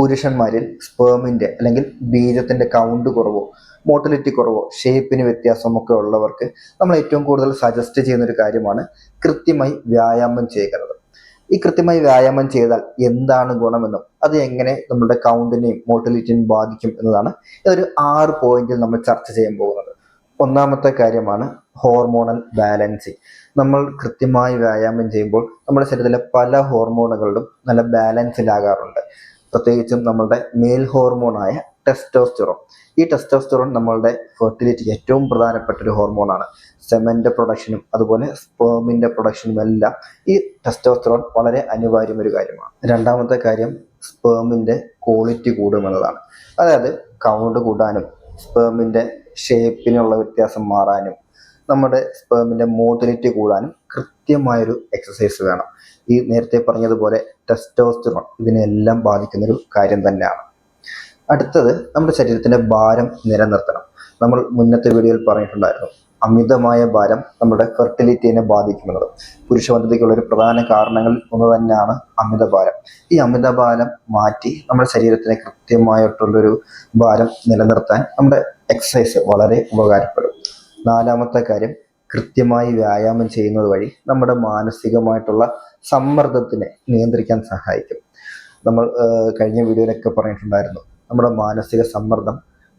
പുരുഷന്മാരിൽ സ്പേമിന്റെ അല്ലെങ്കിൽ ബീജത്തിന്റെ കൗണ്ട് കുറവോ മോട്ടിലിറ്റി കുറവോ ഷേപ്പിന് വ്യത്യാസമൊക്കെ ഉള്ളവർക്ക് നമ്മൾ ഏറ്റവും കൂടുതൽ സജസ്റ്റ് ചെയ്യുന്ന ഒരു കാര്യമാണ് കൃത്യമായി വ്യായാമം ചെയ്യുന്നത് ഈ കൃത്യമായി വ്യായാമം ചെയ്താൽ എന്താണ് ഗുണമെന്നും അത് എങ്ങനെ നമ്മുടെ കൗണ്ടിനെയും മോട്ടിലിറ്റിയും ബാധിക്കും എന്നതാണ് ഒരു ആറ് പോയിന്റിൽ നമ്മൾ ചർച്ച ചെയ്യാൻ പോകുന്നത്. ഒന്നാമത്തെ കാര്യമാണ് ഹോർമോണൽ ബാലൻസിങ് നമ്മൾ കൃത്യമായി വ്യായാമം ചെയ്യുമ്പോൾ നമ്മുടെ ശരീരത്തിലെ പല ഹോർമോണുകളിലും നല്ല ബാലൻസിലാകാറുണ്ട് പ്രത്യേകിച്ചും നമ്മളുടെ മെയിൽ ഹോർമോണായ ടെസ്റ്റോസ്റ്ററോൺ ഈ ടെസ്റ്റോസ്റ്ററോൺ നമ്മളുടെ ഫെർട്ടിലിറ്റിക്ക് ഏറ്റവും പ്രധാനപ്പെട്ട ഒരു ഹോർമോണാണ് സെമന്റെ പ്രൊഡക്ഷനും അതുപോലെ സ്പേമിന്റെ പ്രൊഡക്ഷനും എല്ലാം ഈ ടെസ്റ്റോസ്റ്ററോൺ വളരെ അനിവാര്യം ഒരു കാര്യമാണ്. രണ്ടാമത്തെ കാര്യം സ്പേമിന്റെ ക്വാളിറ്റി കൂടുമെന്നതാണ് അതായത് കൗണ്ട് കൂടാനും സ്പേമിന്റെ ഷേപ്പിനുള്ള വ്യത്യാസം മാറാനും നമ്മുടെ സ്പേമിന്റെ മോട്ടിലിറ്റി കൂടാനും കൃത്യമായൊരു എക്സസൈസ് വേണം. ഈ നേരത്തെ പറഞ്ഞതുപോലെ ടെസ്റ്റോസ്റ്ററോൺ ഇതിനെല്ലാം ബാധിക്കുന്നൊരു കാര്യം തന്നെയാണ്. അടുത്തത് നമ്മുടെ ശരീരത്തിന്റെ ഭാരം നിലനിർത്തണം. നമ്മൾ മുന്നത്തെ വീഡിയോയിൽ പറഞ്ഞിട്ടുണ്ടായിരുന്നു. അമിതമായ ഭാരം നമ്മുടെ ഫെർട്ടിലിറ്റിനെ ബാധിക്കുന്നത് പുരുഷവന്ധതയ്ക്കുള്ള ഒരു പ്രധാന കാരണങ്ങളിൽ ഒന്ന് തന്നെയാണ് അമിതഭാരം ഈ അമിതഭാരം മാറ്റി നമ്മുടെ ശരീരത്തിന് കൃത്യമായിട്ടുള്ളൊരു ഭാരം നിലനിർത്താൻ നമ്മുടെ എക്സസൈസ് വളരെ ഉപകാരപ്പെടും. നാലാമത്തെ കാര്യം കൃത്യമായി വ്യായാമം ചെയ്യുന്നത് വഴി നമ്മുടെ മാനസികമായിട്ടുള്ള സമ്മർദ്ദത്തിനെ നിയന്ത്രിക്കാൻ സഹായിക്കും. നമ്മൾ കഴിഞ്ഞ വീഡിയോയിലൊക്കെ പറഞ്ഞിട്ടുണ്ടായിരുന്നു നമ്മുടെ മാനസിക സമ്മർദ്ദം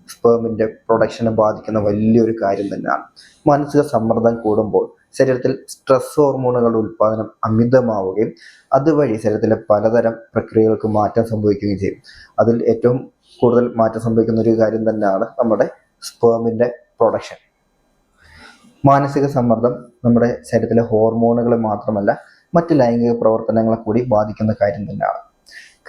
സ്പേമിന്റെ പ്രൊഡക്ഷനെ ബാധിക്കുന്ന വലിയൊരു കാര്യം തന്നെയാണ്. മാനസിക സമ്മർദ്ദം കൂടുമ്പോൾ ശരീരത്തിൽ സ്ട്രെസ് ഹോർമോണുകളുടെ ഉൽപ്പാദനം അമിതമാവുകയും അതുവഴി ശരീരത്തിലെ പലതരം പ്രക്രിയകൾക്ക് മാറ്റം സംഭവിക്കുകയും ചെയ്യും. അതിൽ ഏറ്റവും കൂടുതൽ മാറ്റം സംഭവിക്കുന്ന ഒരു കാര്യം തന്നെയാണ് നമ്മുടെ സ്പേമിന്റെ പ്രൊഡക്ഷൻ മാനസിക സമ്മർദ്ദം നമ്മുടെ ശരീരത്തിലെ ഹോർമോണുകളെ മാത്രമല്ല മറ്റ് ലൈംഗിക പ്രവർത്തനങ്ങളെ കൂടി ബാധിക്കുന്ന കാര്യം തന്നെയാണ്.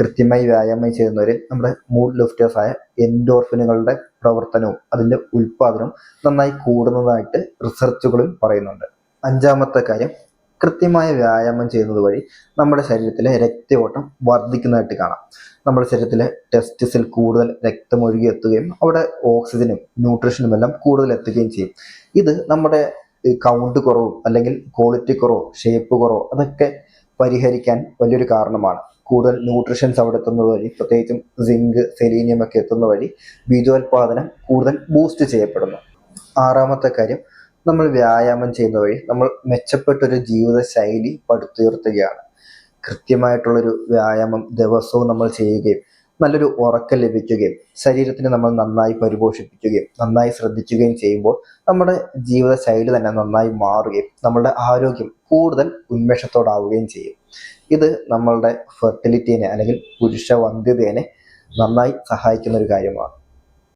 കൃത്യമായി വ്യായാമം ചെയ്യുന്നവരിൽ നമ്മുടെ മൂഡ് ലിഫ്റ്റേഴ്സായ എൻഡോർഫിനുകളുടെ പ്രവർത്തനവും അതിന്റെ ഉൽപ്പാദനവും നന്നായി കൂടുന്നതായിട്ട് റിസർച്ചുകളിൽ പറയുന്നുണ്ട്. അഞ്ചാമത്തെ കാര്യം കൃത്യമായ വ്യായാമം ചെയ്യുന്നത് വഴി നമ്മുടെ ശരീരത്തിലെ രക്തയോട്ടം വർദ്ധിക്കുന്നതായിട്ട് കാണാം. നമ്മുടെ ശരീരത്തിലെ ടെസ്റ്റിസിൽ കൂടുതൽ രക്തം ഒഴുകി എത്തുകയും അവിടെ ഓക്സിജനും ന്യൂട്രീഷനും എല്ലാം കൂടുതൽ എത്തുകയും ചെയ്യും. ഇത് നമ്മുടെ കൗണ്ട് കുറവും അല്ലെങ്കിൽ ക്വാളിറ്റി കുറവോ ഷേപ്പ് കുറവോ അതൊക്കെ പരിഹരിക്കാൻ വലിയൊരു കാരണമാണ്. കൂടുതൽ ന്യൂട്രിഷൻസ് അവിടെ എത്തുന്നത് വഴി പ്രത്യേകിച്ചും സിങ്ക് സെലീനിയം ഒക്കെ എത്തുന്ന വഴി ബീജോത്പാദനം കൂടുതൽ ബൂസ്റ്റ് ചെയ്യപ്പെടുന്നു. ആറാമത്തെ കാര്യം നമ്മൾ വ്യായാമം ചെയ്യുന്ന വഴി നമ്മൾ മെച്ചപ്പെട്ടൊരു ജീവിത ശൈലി പടുത്തുയർത്തുകയാണ്. കൃത്യമായിട്ടുള്ളൊരു വ്യായാമം ദിവസവും നമ്മൾ ചെയ്യുകയും നല്ലൊരു ഉറക്കം ലഭിക്കുകയും ശരീരത്തിന് നമ്മൾ നന്നായി പരിപോഷിപ്പിക്കുകയും നന്നായി ശ്രദ്ധിക്കുകയും ചെയ്യുമ്പോൾ നമ്മുടെ ജീവിത ശൈലി തന്നെ നന്നായി മാറുകയും നമ്മളുടെ ആരോഗ്യം കൂടുതൽ ഉന്മേഷത്തോടാവുകയും ചെയ്യും. ഇത് നമ്മളുടെ ഫെർട്ടിലിറ്റീനെ അല്ലെങ്കിൽ പുരുഷ വന്ധ്യതയെ നന്നായി സഹായിക്കുന്ന ഒരു കാര്യമാണ്.